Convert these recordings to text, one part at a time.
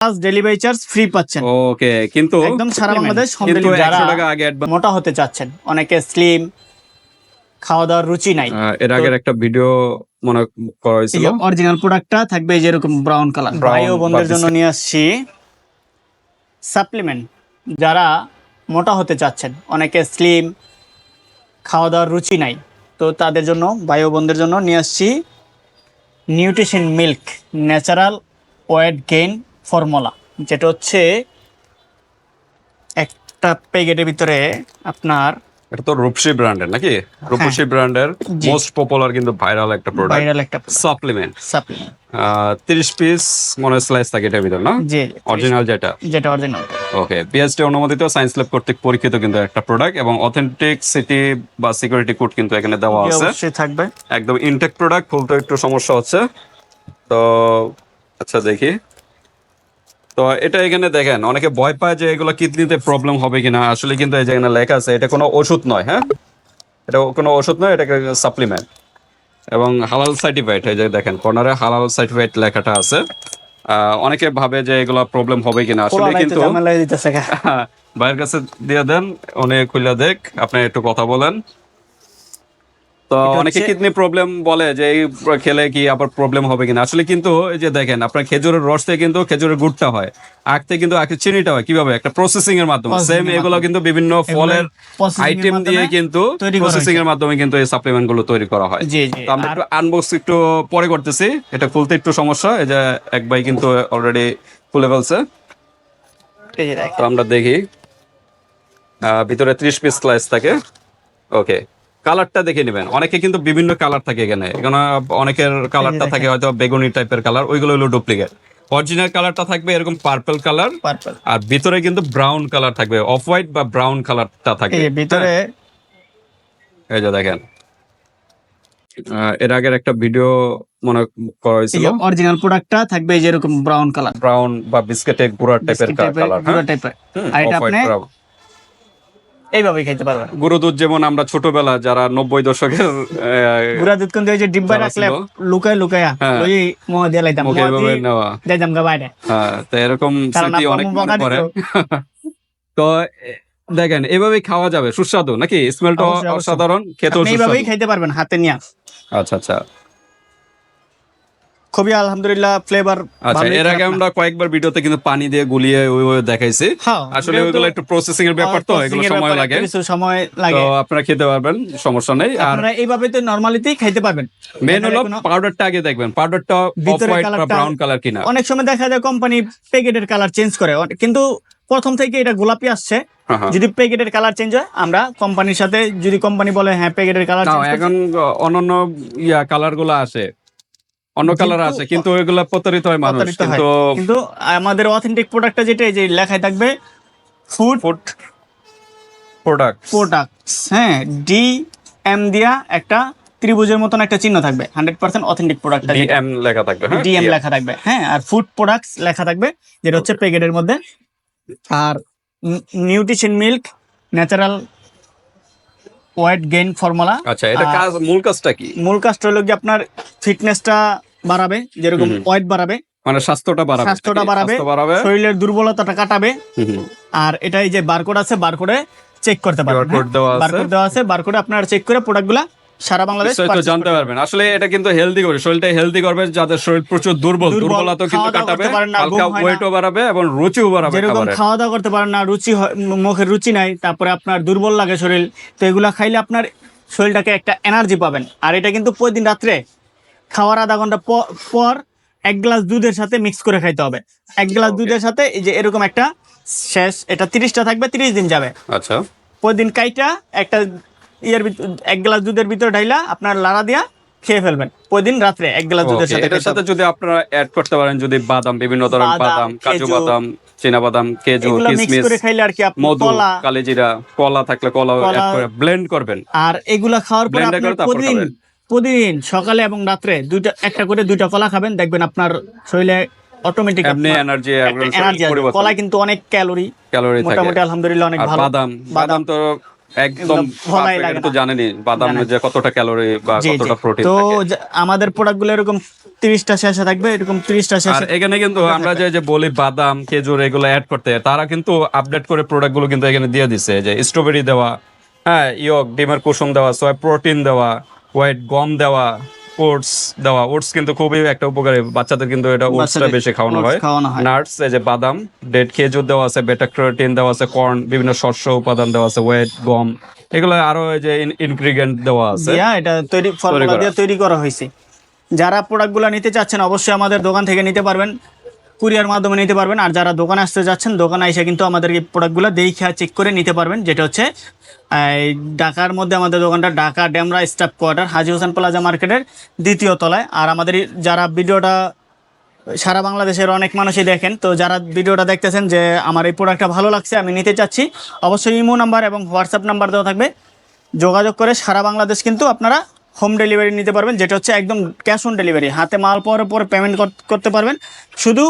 Plus delivery charge free পাচ্ছেন। ওকে কিন্তু একদম সারা বাংলাদেশ কিন্তু delivery। যারা একশো টাকা আগে মোটা হতে চাচ্ছেন অনেকে স্লিম খাওয়া দাওয়ার রুচি নাই। এর আগের একটা ভিডিও মনে করা হয়েছিল। অরিজিনাল প্রোডাক্টটা থাকবে এই যেরকম ব্রাউন কালার ভাই ও বোনদের জন্য নিয়ে আসছি। সাপ্লিমেন্ট যারা মোটা হতে চাচ্ছেন অনেকে স্লিম খাওয়া দাওয়ার রুচি নাই তো তাদের জন্য ভাই ও বোনদের জন্য নিয়ে আসছি। Nutrition milk natural weight gain formula যেটা হচ্ছে একটা প্যাকেটের ভিতরে আপনার এটা তো রূপসী ব্র্যান্ডের নাকি? রূপসী ব্র্যান্ডের হ্যাঁ। মোস্ট পপুলার কিন্তু ভাইরাল একটা প্রোডাক্ট ভাইরাল একটা সাপ্লিমেন্ট সাপ্লিমেন্ট তিরিশ পিস মনে স্লাইস থাকে এটার ভিতর না? জি অরিজিনাল যেটা। যেটা অরিজিনাল ওকে পিএইচডি অনুমোদিত সায়েন্স ল্যাব কর্তৃক পরীক্ষিত কিন্তু একটা প্রোডাক্ট এবং অথেন্টিক সিটি বা সিকিউরিটি কোড কিন্তু এখানে দেওয়া আছে। অবশ্যই থাকবে। একদম ইনটেক প্রোডাক্ট খুলতে একটু সমস্যা হচ্ছে। তো আচ্ছা দেখি। তো এটা এখানে দেখেন অনেকে ভয় পায় যে এগুলো কিডনিতে প্রবলেম হবে কিনা। আসলে কিন্তু এই যে লেখা আছে এটা কোনো ওষুধ নয় হ্যাঁ? এটা কোনো ওষুধ নয় এটা সাপ্লিমেন্ট এবং হালাল সার্টিফাইড এই যে দেখেন কর্নারে হালাল সার্টিফাইড লেখাটা আছে। অনেকে ভাবে যে এগুলো প্রবলেম হবে কিনা। আসলে কিন্তু ভাইয়ের কাছে দিয়ে দেন অনেক খুলে দেখ আপনি একটু কথা বলেন। তো অনেকে কিডনি প্রবলেম বলে যে এই খেলে কি আবার প্রবলেম হবে কিনা। আসলে কিন্তু এই যে দেখেন আপনার খেজুরের রস থেকে কিন্তু খেজুরের গুড়টা হয় আখ থেকে কিন্তু আখের চিনিটা হয়। কীভাবে? একটা প্রসেসিং এর মাধ্যমে। সেম এগুলো কিন্তু বিভিন্ন ফলের আইটেম দিয়ে কিন্তু প্রসেসিং এর মাধ্যমে কিন্তু এই সাপ্লিমেন্টগুলো তৈরি করা হয়। তো আমরা একটু আনবক্স একটু পরে করতেছি। এটা খুলতে একটু সমস্যা এই যে এক ভাই কিন্তু অলরেডি খুলে ফেলছে। তো আমরা দেখি। ভিতরে ত্রিশ পিস স্লাইস থাকে। ওকে কালারটা দেখে নেবেন। অনেকে কিন্তু বিভিন্ন কালার থাকে এখানে। এখানে অনেকের কালারটা থাকে হয়তো বেগুনি টাইপের কালার ওইগুলো হলো ডুপ্লিকেট অরিজিনাল কালারটা থাকবে এরকম পার্পল কালার। পার্পল আর ভিতরে কিন্তু ব্রাউন কালার থাকবে অফ হোয়াইট বা ব্রাউন কালারটা থাকবে। এই ভিতরে এই যে দেখেন। এর আগের একটা ভিডিও মনে করা হয়েছিল। অরিজিনাল প্রোডাক্টটা থাকবে এই যেরকম ব্রাউন কালার। ব্রাউন বা বিস্কেটে গুড়া টাইপের কালার গুঁড়ো টাইপের আর এটা আপনি এইভাবেই খেতে পারবেন গুঁড়ো দুধ যেমন আমরা ছোটবেলা যারা নব্বই দশকের গুড়া দুধ কিন্তু এই যে ডিব্বা রাখলে লুকায় লুকায়া হ্যাঁ। ওই মোহ দিয়ে লাইতাম। গা বাইরে। হ্যাঁ তো এরকম স্মৃতি অনেক মনে পড়ে। তো দেখেন এভাবে খাওয়া যাবে সুস্বাদু নাকি? স্মেলটা। অসাধারণ খেতেও আপনি এইভাবেই খাইতে পারবেন হাতে নিয়ে। আচ্ছা আচ্ছা। খুবই আলহামদুলিল্লাহ ফ্লেভার আচ্ছা এর আগে আমরা কয়েকবার ভিডিওতে কিন্তু পানি দিয়ে গুলিয়ে ওইভাবে দেখাইছি। হ্যাঁ, আসলে ওইগুলো একটু প্রসেসিং এর ব্যাপার তো এগুলো সময় লাগে। কিছু সময় লাগে। তো আপনারা খেতে পারবেন সমস্যা নেই। আর আপনারা এইভাবে তো নর্মালিতেই খাইতে পারবেন। মেন হলো পাউডারটা আগে দেখবেন। পাউডারটা অফ ভিতরে হোয়াইট বা ব্রাউন কালার কিনা। অনেক সময় দেখা যায় কোম্পানি প্যাকেটের কালার চেঞ্জ করে। কিন্তু প্রথম থেকে এটা গোলাপি আসছে। হ্যাঁ, হ্যাঁ। যদি প্যাকেটের কালার চেঞ্জ হয় আমরা কোম্পানির সাথে যদি কোম্পানি বলে হ্যাঁ প্যাকেটের কালার চেঞ্জ এখন অন্যান্য ইয়া কালারগুলো আসে। অন্য কালার আছে কিন্তু ওইগুলা প্রতারিত হয় মানুষ কিন্তু কিন্তু আমাদের অথেন্টিক প্রোডাক্টটা যেটা এই যে লেখায় থাকবে ফুড ফুড প্রোডাক্ট প্রোডাক্টস হ্যাঁ ডি এম দিয়া একটা ত্রিভুজের মতন একটা চিহ্ন থাকবে হান্ড্রেড পার্সেন্ট অথেন্টিক প্রোডাক্টটা ডিএম লেখা থাকবে হ্যাঁ? ডিএম লেখা থাকবে হ্যাঁ আর ফুড প্রোডাক্টস লেখা থাকবে যেটা হচ্ছে প্যাকেটের মধ্যে। আর nutrition milk natural weight gain formula আচ্ছা এটা কাজ মূল কাজটা কি মূল কাজটা হলো কি আপনার ফিটনেসটা বাড়াবে যেরকম। ওয়েট বাড়াবে মানে স্বাস্থ্যটা বাড়াবে স্বাস্থ্যটা বাড়াবে। স্বাস্থ্য বাড়াবে শরীরের দুর্বলতাটা কাটাবে। আর এটাই এই যে বারকোড আছে বারকোডে চেক করতে পারবেন। বারকোড দেওয়া আছে বারকোডে আপনারা চেক করে প্রোডাক্টগুলা সারা বাংলাদেশ জানতে পারবেন। আসলে এটা কিন্তু হেলদি করবে শরীরটা হেলদি করবে যাদের শরীর প্রচুর দুর্বল দুর্বল, দুর্বলতা কিন্তু কাটাবে হালকা। ওয়েটও বাড়াবে এবং রুচিও বাড়াবে যেরকম খাওয়া দাওয়া করতে পারেন না রুচি মুখের রুচি নাই তারপরে আপনার দুর্বল লাগে শরীর তো এগুলা খাইলে আপনার শরীরটাকে একটা এনার্জি পাবেন। আর এটা কিন্তু প্রতিদিন রাত্রে খাওয়ার আধা ঘণ্টা পর এক গ্লাস দুধের সাথে মিক্স করে খাইতে হবে। এক গ্লাস দুধের সাথে এই যে এরকম একটা শেষ এটা তিরিশটা থাকবে তিরিশ দিন যাবে। আচ্ছা। প্রতিদিন কাইটা একটা ইয়ের এক গ্লাস দুধের ভিতরে ঢাইলা আপনার লাড়া দিয়া খেয়ে ফেলবেন। প্রতিদিন রাত্রে এক গ্লাস দুধের সাথে এটার সাথে যদি আপনারা অ্যাড করতে পারেন যদি বাদাম বিভিন্ন ধরনের বাদাম, কাজু বাদাম চীনা বাদাম মিক্স কিশমিশ করে খাইলে আর কি আপনি কলা কালিজিরা কলা থাকলে কলা অ্যাড করে ব্লেন্ড করবেন। আর এগুলা খাওয়ার পরে আপনি প্রতিদিন প্রতিদিন সকালে এবং রাত্রে দুইটা একটা করে দুইটা কলা খাবেন দেখবেন আপনার শরীরে অটোমেটিক এমনি এনার্জি এনার্জি কলা কিন্তু অনেক ক্যালোরি ক্যালোরি থাকে। মোটামুটি আলহামদুলিল্লাহ অনেক ভালো। বাদাম বাদাম তো একদম তো জানেনি বাদাম যে কতটা ক্যালোরি বা কতটা প্রোটিন তো আমাদের প্রোডাক্টগুলো এরকম তিরিশটা শেষে থাকবে এরকম তিরিশটা আর শেষে এখানে কিন্তু আমরা যে যে বলি বাদাম খেজুর এগুলো অ্যাড করতে তারা কিন্তু আপডেট করে প্রোডাক্টগুলো কিন্তু এখানে দিয়ে দিছে যে স্ট্রবেরি দেওয়া হ্যাঁ ইয়ক ডিমের কুসুম দেওয়া সয় প্রোটিন দেওয়া হোয়াইট গম দেওয়া ওটস দেওয়া ওটস কিন্তু খুবই একটা উপকারী। বাচ্চাদের কিন্তু এটা ওটসটা বেশি খাওয়ানো হয়। নাটস এই যে বাদাম ডেট খেজুর দেওয়া আছে বেটা ক্রোটিন দেওয়া আছে কর্ন বিভিন্ন শস্য উপাদান দেওয়া আছে ওয়েট গম এগুলো আরও এই যে ইনগ্রিডিয়েন্ট দেওয়া আছে। হ্যাঁ এটা তৈরি ফর্মুলা দিয়ে তৈরি করা হয়েছে। যারা প্রোডাক্টগুলো নিতে চাচ্ছেন অবশ্যই আমাদের দোকান থেকে নিতে পারবেন। কুরিয়ার মাধ্যমে নিতে পারবেন। আর যারা দোকানে আসতে যাচ্ছেন, দোকানে এসে কিন্তু আমাদের এই প্রোডাক্টগুলো দেখে চেক করে নিতে পারবেন, যেটা হচ্ছে ঢাকার মধ্যে আমাদের দোকানটা Dhaka Demra staff quarter, Haji Hossain plaza মার্কেটের দ্বিতীয় তলায়। আর আমাদের যারা ভিডিওটা সারা বাংলাদেশের অনেক মানুষই দেখেন, তো যারা ভিডিওটা দেখতেছেন যে আমার এই প্রোডাক্টটা ভালো লাগছে, আমি নিতে চাচ্ছি, অবশ্যই ইমো নাম্বার এবং হোয়াটসঅ্যাপ নাম্বার দেওয়া থাকবে। যোগাযোগ করে সারা বাংলাদেশ কিন্তু আপনারা হোম ডেলিভারি নিতে পারবেন, যেটা হচ্ছে একদম ক্যাশ অন ডেলিভারি হাতে মাল পাওয়ার পর পেমেন্ট করতে পারবেন। শুধু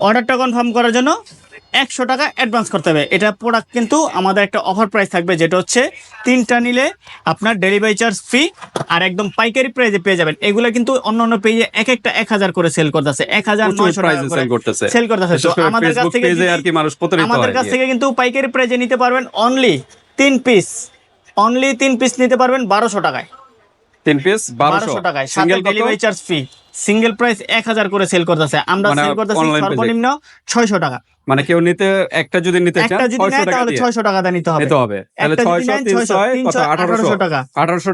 অর্ডারটা কনফার্ম করার জন্য একশো টাকা অ্যাডভান্স করতে হবে। এটা প্রোডাক্ট কিন্তু আমাদের একটা অফার প্রাইস থাকবে যেটা হচ্ছে তিনটা নিলে আপনার ডেলিভারি চার্জ ফ্রি আর একদম পাইকারি প্রাইসে পেয়ে যাবেন। এগুলো কিন্তু অন্য অন্য পেজে এক একটা এক হাজার করে সেল করতেছে। এক হাজার সেল করতেছে। সেল আমাদের কাছ থেকে আর কি মানুষ আমাদের কাছ থেকে কিন্তু পাইকারি প্রাইজে নিতে পারবেন অনলি তিন পিস অনলি তিন পিস নিতে পারবেন বারোশো টাকায়। তিন পিস বারোশো। টাকায়। সাথে delivery charge free single price এক হাজার করে সেল করতেছে। আমরা মানে সেল করতেছি page এ? সর্বনিম্ন ছয়শো টাকা। মানে কেউ নিতে একটা যদি নিতে চান টাকা তাহলে নিতে হবে। নিতে হবে। তাহলে একটা যদি ছয়শো নেন, তিন 600, ছয় কত 300, আঠারোশো 1800 টাকা।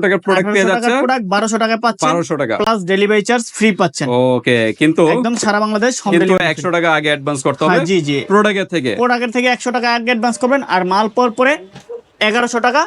টাকার প্রোডাক্ট পেয়ে যাচ্ছে প্রোডাক্ট টাকা পাচ্ছেন। টাকা। প্লাস ডেলিভারি চার্জ ফ্রি পাচ্ছেন। ওকে কিন্তু একদম সারা বাংলাদেশ হোম ডেলিভারি একশো টাকা আগে অ্যাডভান্স করতে হবে। হ্যাঁ, জি জি। প্রোডাক্টের থেকে। প্রোডাক্টের থেকে একশো টাকা আগে অ্যাডভান্স করবেন আর মাল পর পরে এগারোশো টাকা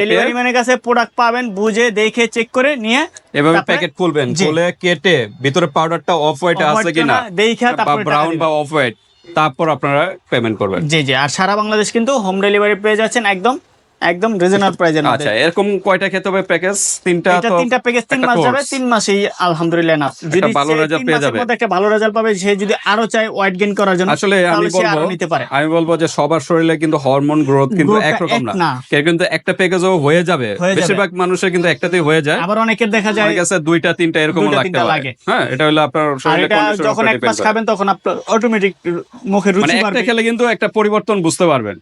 ডেলিভারি ম্যানের কাছে প্রোডাক্ট পাবেন বুঝে দেখে চেক করে নিয়ে এভাবে প্যাকেট খুলবেন। খুলে কেটে ভিতরে পাউডারটা অফ হোয়াইট আছে কিনা? দেখে তারপরে ব্রাউন বা অফ হোয়াইট তারপর আপনারা পেমেন্ট করবেন। জি জি আর সারা বাংলাদেশ কিন্তু হোম ডেলিভারি পেয়ে যাচ্ছেন একদম একদম রিজনেবল প্রাইজের মধ্যে। আচ্ছা এরকম কয়টা খেতে হবে প্যাকেজ তিনটা তো তিনটা প্যাকেজ তিন মাস যাবে তিন মাসেই আলহামদুলিল্লাহ না যদি ভালো তিন পেয়ে যাবে। একটা ভালো রেজাল্ট পাবে সে যদি আরও চায় ওয়েট গেইন করার জন্য আসলে আমি বলব নিতে পারে। আমি বলব যে সবার শরীরে কিন্তু হরমোন গ্রোথ কিন্তু একরকম এক না। না। কেউ কিন্তু একটা প্যাকেজও হয়ে যাবে। বেশিরভাগ মানুষের কিন্তু একটাতেই হয়ে যায়। আবার অনেকের দেখা যায় কাছে দুইটা তিনটা এরকম লাগতে পারে। হ্যাঁ এটা হলো আপনার শরীরের এটা যখন এক মাস খাবেন তখন আপনার অটোমেটিক মুখে মানে রুচি একটা খেলে কিন্তু একটা পরিবর্তন বুঝতে পারবেন।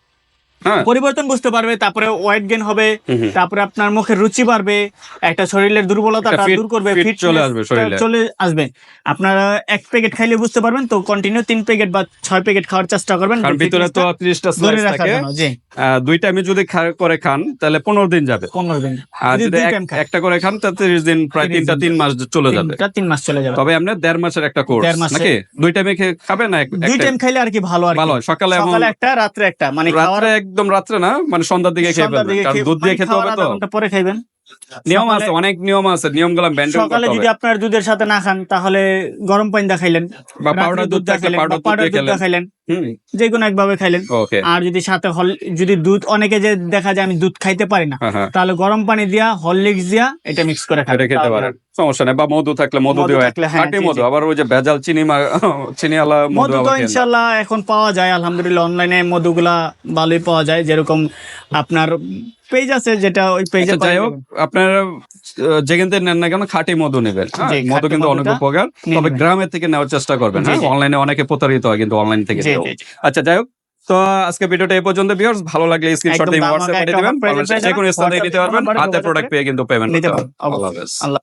পরিবর্তন বুঝতে পারবে তারপরে ওয়েট গেইন হবে। তারপরে আপনার মুখের রুচি বাড়বে একটা শরীরের দুর্বলতাটা দূর করবে fitness চলে আসবে চলে আসবে। আপনারা এক প্যাকেট খাইলে বুঝতে পারবেন তো কন্টিনিউ তিন প্যাকেট বা ছয় প্যাকেট খাওয়ার চেষ্টা করবেন কারণ ভিতরে তো ত্রিশটা ধরে স্লাইস রাখার থাকে। জন্য জি। আহ, দুই টাইমে যদি করে খান তাহলে পনেরো দিন যাবে। পনেরো দিন। আর যদি একটা করে খান তাহলে তিরিশ দিন প্রায় তিনটা তিন মাস চলে যাবে। তিনটা তিন মাস চলে যাবে। তবে আপনার দেড় মাসের একটা কোর্স নাকি? দুই টাইমে খাবেন না দুই টাইম খাইলে আর কি ভালো আর ভালো সকালে একটা রাত্রে একটা মানে খাওয়ার একদম রাত্রে না? মানে সন্ধ্যার দিকে খেয়ে ফেলবেন দুধ দিয়ে খেতে হবে তো? পরে খাইবেন। নিয়ম আছে অনেক নিয়ম আছে নিয়মগুলা মেনটেন সকালে যদি আপনার দুধের সাথে না খান তাহলে গরম পানি দা খাইলেন বা পাউডার দুধ থাকলে পাউডার দুধ দিয়ে খাইলেন যে কোনো একভাবে খাইলেন। আর যদি সাথে হল যদি দুধ অনেকে যে দেখা যায় আমি দুধ খাইতে পারি না হ্যাঁ হ্যাঁ। তাহলে গরম পানি দিয়া হরলিক্স দিয়া এটা মিক্স করে খাবেন। খেতে পারেন। সমস্যা নেই বা মধু থাকলে মধু থাকলে, হ্যাঁ, খাঁটি মধু আবার ওই যে ভেজাল চিনি চিনি আলা মধু তো আবার ইনশাল্লাহ এখন পাওয়া যায় আলহামদুলিল্লাহ অনলাইনে মধুগুলা ভালোই পাওয়া যায় যেরকম আপনার পেজ আছে যেটা ওই পেজে আচ্ছা, যাই হোক আপনারা যেখান থেকে নেন না কেন খাঁটি মধু নেবেন। হ্যাঁ? মধু কিন্তু অনেক উপকার তবে। গ্রামের থেকে নেওয়ার চেষ্টা করবেন। হ্যাঁ অনলাইনে অনেকে প্রতারিত হয় কিন্তু অনলাইন থেকে। আচ্ছা যাই হোক তো আজকে ভিডিওটা এই পর্যন্ত ভিউয়ার্স ভালো লাগলে স্ক্রিনশট দিয়ে হোয়াটসঅ্যাপে পাঠিয়ে দিবেন। যে কোনো স্থানে নিতে পারবেন হাতে প্রোডাক্ট পেয়ে কিন্তু পেমেন্ট নিতে পারবেন। পারবেন আল্লাহ হাফেজ। আল্লাহ